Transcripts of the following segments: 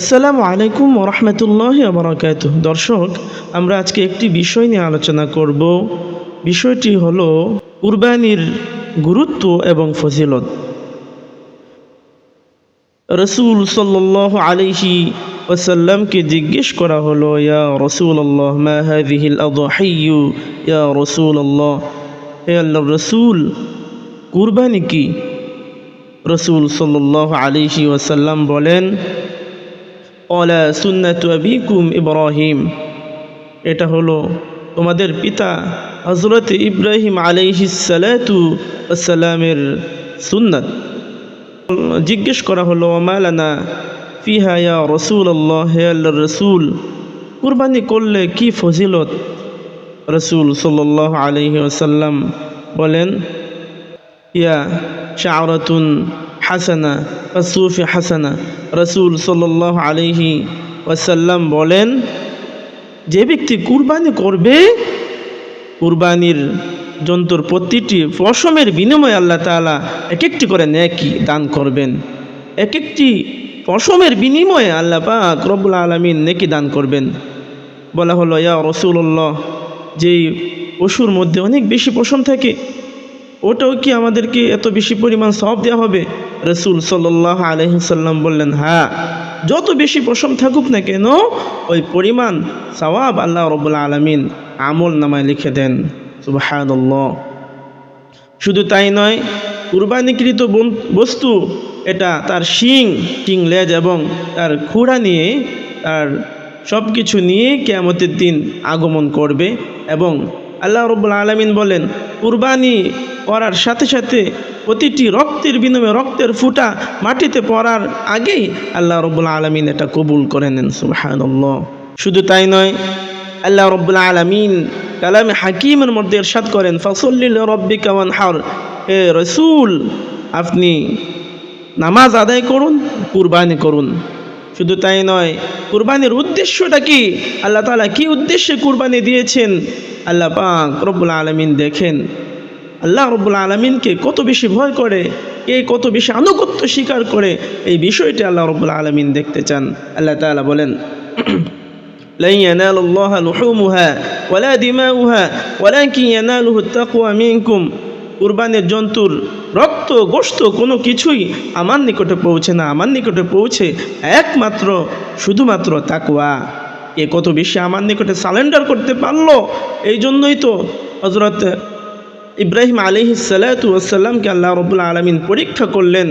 আসসালামু আলাইকুম রহমতুল্লাহ বরকাত দর্শক, আমরা আজকে একটি বিষয় নিয়ে আলোচনা করব। বিষয়টি হলো কুরবানির গুরুত্ব এবং ফজিলত। রসুল সাল্লাহ আলিহি ওসাল্লামকে জিজ্ঞেস করা হলো, ইয়া রসুল আল্লাহ মাহাদিহিল আদহিউ ইয়া রসুল আল্লাহ হে আল্লাহ রসুল, কুরবানি কি? রসুল সাল্লাহ আলিহি ওসাল্লাম বলেন অলা সুন্নাতু ইব্রাহিম। এটা হলো তোমাদের পিতা হজরত ইব্রাহিম আলাইহিসালাতু আসসালামের সুন্নাত। জিজ্ঞেস করা হলো মালানা ফিহা ইয়া রসুল আল্লাহ হে আল্লাহ রসুল, কুরবানি করলে কি ফজিলত? রসুল সাল্লাহ আলহি আসাল্লাম বলেন, ইয়া শাওরাতুন হাসানা সুফি হাসানা, রসুল সাল্লাহ আলহি ওয়াসাল্লাম বলেন, যে ব্যক্তি কুরবানি করবে, কুরবানির জন্তুর প্রতিটি পশমের বিনিময়ে আল্লাহ তাআলা এক একটি করে নেকি দান করবেন। এক একটি পশমের বিনিময়ে আল্লাহ পাক রব্বুল আলমিন নেকি দান করবেন। বলা হলো, ইয়া রসুল্লাহ যেই পশুর মধ্যে অনেক বেশি পশম থাকে ওটাও কি আমাদেরকে এত বেশি পরিমাণ সব দেওয়া হবে? রসুল সাল্লাহ আলহিসাল্লাম বললেন হ্যাঁ যত বেশি পশম থাকুক না কেন, ওই পরিমাণ সওয়াব আল্লাহ রবুল্লা আলমিন আমল নামায় লিখে দেন। সুবাহান্লাহ শুধু তাই নয়, কুরবানিকৃত বন- বস্তু, এটা তার শিং শিং লেজ এবং তার খুঁড়া নিয়ে তার সব কিছু নিয়ে কেয়ামতের দিন আগমন করবে এবং আল্লাহ রব্বুল আলমিন বলেন, কুরবানি করার সাথে সাথে প্রতিটি রক্তের বিনিময়ে রক্তের ফুটা মাটিতে পড়ার আগেই আল্লাহ রব্বুল আলমিন এটা কবুল করে নেন সুবাহান্লাহ শুধু তাই নয়, আল্লাহ রব্বুল আলমিন কালামে হাকিমের মধ্যে এরশাদ করেন ফসল্লিল রব্বি কামান হার হে রসুল, আপনি নামাজ আদায় করুন, কুরবানি করুন। শুধু তাই নয়, কুরবানির উদ্দেশ্যটা কি? আল্লাহ তাআলা কি উদ্দেশ্যে কুরবানি দিয়েছেন? আল্লাহ পাক রব্বুল আলমিন দেখেন আল্লাহ রব্বুল আলমিনকে কত বেশি ভয় করে কে কত বেশি আনুগত্য স্বীকার করে এই বিষয়টি আল্লাহ রব্বুল আলমিন দেখতে চান আল্লাহ তাআলা বলেন لن ينال الله لحومها ولا دماؤها ولكن يناله التقوى منكم কুরবানের জন্তুর রক্ত গোশত কোনো কিছুই আমার নিকটে পৌঁছে না আমার নিকটে পৌঁছে একমাত্র শুধুমাত্র তাকুয়া এ কত বেশি আমার নিকটে সালেন্ডার করতে পারলো এই জন্যই তো হজরত ইব্রাহিম আলিহি সালাতামকে আল্লাহ রবুল্লা আলমিন পরীক্ষা করলেন।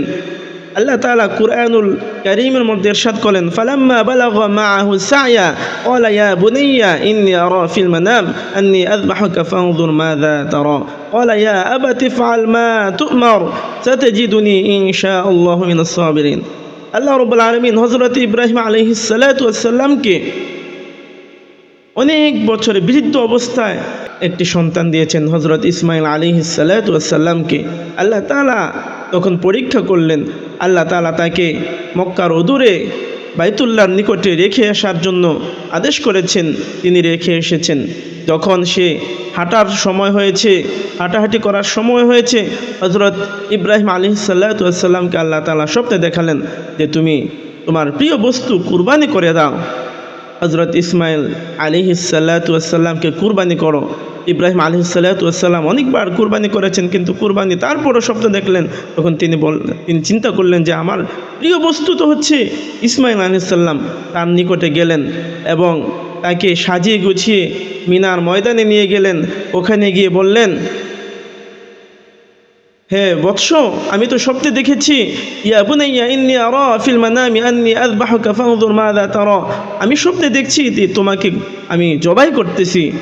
আল্লাহ তাআলা কুরআনুল কারীমের মধ্যে ইরশাদ করেন, ফালাম্মা বালাগা মাআহু সায়া, ক্বালা ইয়া বুনাইয়া, ইন্নী আরা ফিল মানাম, আন্নী আযবাহুকা ফানজুর মাযা তারা, ক্বালা ইয়া আবাতি ফাআল মা তু'মার, সাতাজিদুনি ইনশাআল্লাহু মিনাস সাবিরিন। আল্লাহ রাব্বুল আলামিন হযরত ইব্রাহিম আলাইহিস সালাতু ওয়াস সালামকে অনেক বছর বৃদ্ধ অবস্থায় একটি সন্তান দিয়েছেন হজরত ইসমাইল আলী সাল্লামকে আল্লাহ তালা তখন পরীক্ষা করলেন, আল্লাহ তালা তাকে মক্কার অদূরে বাইতুল্লাহর নিকটে রেখে আসার জন্য আদেশ করেছেন, তিনি রেখে এসেছেন। যখন সে হাঁটার সময় হয়েছে, হাঁটাহাঁটি করার সময় হয়েছে হজরত ইব্রাহিম আলী সাল্লাতামকে আল্লাহ তালা স্বপ্নে দেখালেন যে, তুমি তোমার প্রিয় বস্তু কুরবানি করে দাও। হজরত ইসমাইল আলিহি সাল্লাতামকে কুরবানি করো। ইব্রাহিম আলি সাল্লাতাম অনেকবার কুরবানি করেছেন, কিন্তু কুরবানি তারপরও স্বপ্ন দেখলেন। তখন তিনি বল, তিনি চিন্তা করলেন যে, আমার প্রিয় বস্তু তো হচ্ছে ইসমাইল আলিসাল্লাম তার নিকটে গেলেন এবং তাকে সাজিয়ে গুছিয়ে মিনার ময়দানে নিয়ে গেলেন। ওখানে গিয়ে বললেন হে বৎস, আমি তো স্বপ্নে দেখেছি আমি স্বপ্নে দেখছি তোমাকে আমি জবাই করতেছি।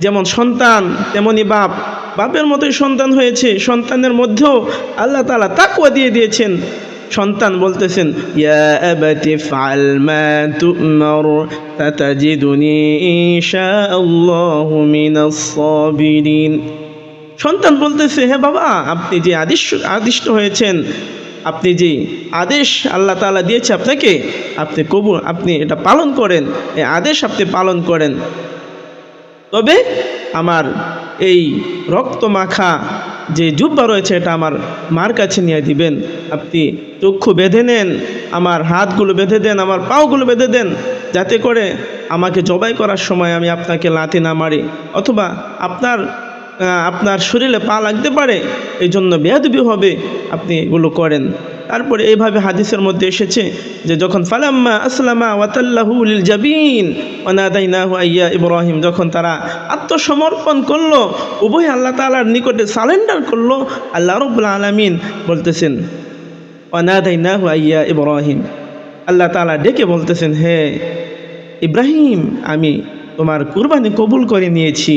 যেমন সন্তান, তেমনি বাপ। বাপের মতোই সন্তান হয়েছে, সন্তানের মধ্যেও আল্লাহ তালা তাকওয়া দিয়ে দিয়েছেন। সন্তান বলতেছেন, ইয়া সন্তান বলতেছে, হে বাবা, আপনি যে আদিশ, আদিষ্ট হয়েছেন, আপনি যে আদেশ আল্লাহ তাআলা দিয়েছে আপনাকে, আপনি কবুল আপনি এটা পালন করেন, এই আদেশ আপনি পালন করেন। তবে আমার এই রক্ত মাখা যে জুব্বা রয়েছে, এটা আমার মার কাছে নিয়ে দিবেন। আপনি চক্ষু বেঁধে নেন, আমার হাতগুলো বেঁধে দেন, আমার পাওগুলো বেঁধে দেন, যাতে করে আমাকে জবাই করার সময় আমি আপনাকে লাথি না মারি। অথবা আপনার আপনার শরীরে পা লাগতে পারে এই জন্য বেয়াদবি হবে, আপনি এগুলো করেন। তারপরে এইভাবে হাদিসের মধ্যে এসেছে যে যখন ফালাম্মা আসলামা ওয়াতাল্লাহু লিল জাবিন ওয়ানাদাইনাহু আইয়া ইব্রাহিম, যখন তারা আত্মসমর্পণ করল, উভয় আল্লাহ তাআলার নিকটে সারেন্ডার করল, আল্লাহ রব্বুল আলামিন বলতেছেন ওয়ানাদাইনাহু আইয়া ইব্রাহিম। আল্লাহ তাআলা ডেকে বলতেছেন, হে ইব্রাহিম, আমি তোমার কুরবানি কবুল করে নিয়েছি।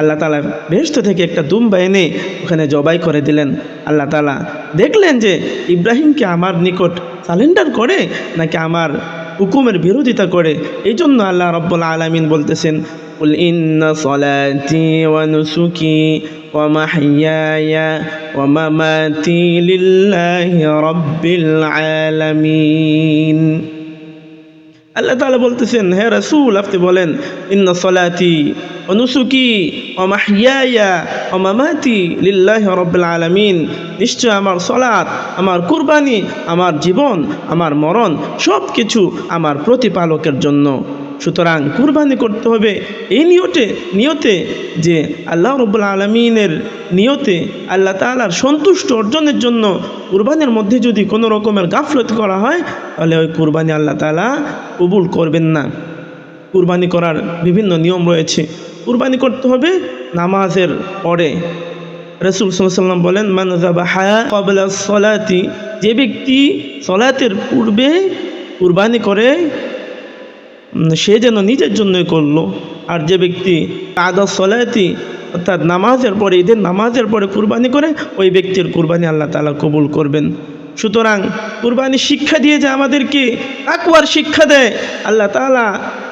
আল্লাহ তালা বেহস্ত থেকে একটা দুম্বা এনে ওখানে জবাই করে দিলেন আল্লাহ তালা দেখলেন যে ইব্রাহিমকে আমার নিকট সালেন্ডার করে নাকি আমার হুকুমের বিরোধিতা করে এই জন্য আল্লাহ রব্বুল আলমিন বলতেছেন قل إن صلاتي ونسكي ومحياي ومماتي لله رب العالمين আল্লাহ তালা বলতেছেন, হে রাসুল, আপনি বলেন, ইন্ন সলাতি অনুসুকি অমাহিয়া অমামাতি লিল্লাহ রাব্বিল আলামিন। নিশ্চয় আমার সলাৎ আমার কুরবানি, আমার জীবন, আমার মরণ সব কিছু আমার প্রতিপালকের জন্য। সুতরাং কুরবানি করতে হবে এই নিয়তে নিয়তে যে আল্লাহ রব্বুল আলমিনের নিয়তে আল্লাহ তাআলার সন্তুষ্ট অর্জনের জন্য কুরবানির মধ্যে যদি কোনো রকমের গাফলত করা হয়, তাহলে ওই কুরবানি আল্লাহ তাআলা কবুল করবেন না। কুরবানি করার বিভিন্ন নিয়ম রয়েছে। কুরবানি করতে হবে নামাজের পরে। রসুল সাল্লাম বলেন যাবাহা ক্বাবলা সলাতি যে ব্যক্তি সলাতের পূর্বে কুরবানি করে সে যেন নিজের জন্যই করল। আর যে ব্যক্তি আদা সলায়তি, অর্থাৎ নামাজের পরে ঈদের নামাজের পরে কুরবানি করে, ওই ব্যক্তির কুরবানি আল্লাহ তালা কবুল করবেন। সুতরাং কুরবানি শিক্ষা দিয়ে যে আমাদেরকে তাকওয়ার শিক্ষা দেয়, আল্লাহ তাআলা,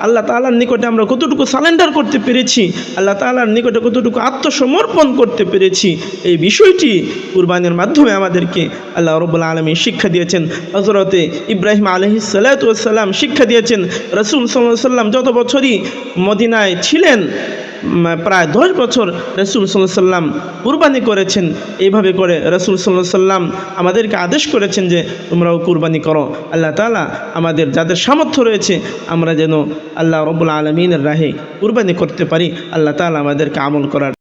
আল্লাহ তাআলার নিকটে আমরা কতটুকু সালেন্ডার করতে পেরেছি, আল্লাহ তাআলার নিকটে কতটুকু আত্মসমর্পণ করতে পেরেছি, এই বিষয়টি কুরবানির মাধ্যমে আমাদেরকে আল্লাহ রব্বুল আলমী শিক্ষা দিয়েছেন। হজরতে ইব্রাহিম আলহি সাল্লাম শিক্ষা দিয়েছেন। রসুল সাল্লাম যত বছরই মদিনায় ছিলেন প্রায় দশ বছর রসুল সাল্লাহ সাল্লাম কুরবানি করেছেন। এইভাবে করে রসুল সাল্লাহ সাল্লাম আমাদেরকে আদেশ করেছেন যে, তোমরাও কুরবানি করো। আল্লাহ তালা আমাদের যাদের সামর্থ্য রয়েছে, আমরা যেন আল্লাহ রবুল্লা আলমিনের রাহে কুরবানি করতে পারি। আল্লাহ তালা আমাদেরকে আমল করার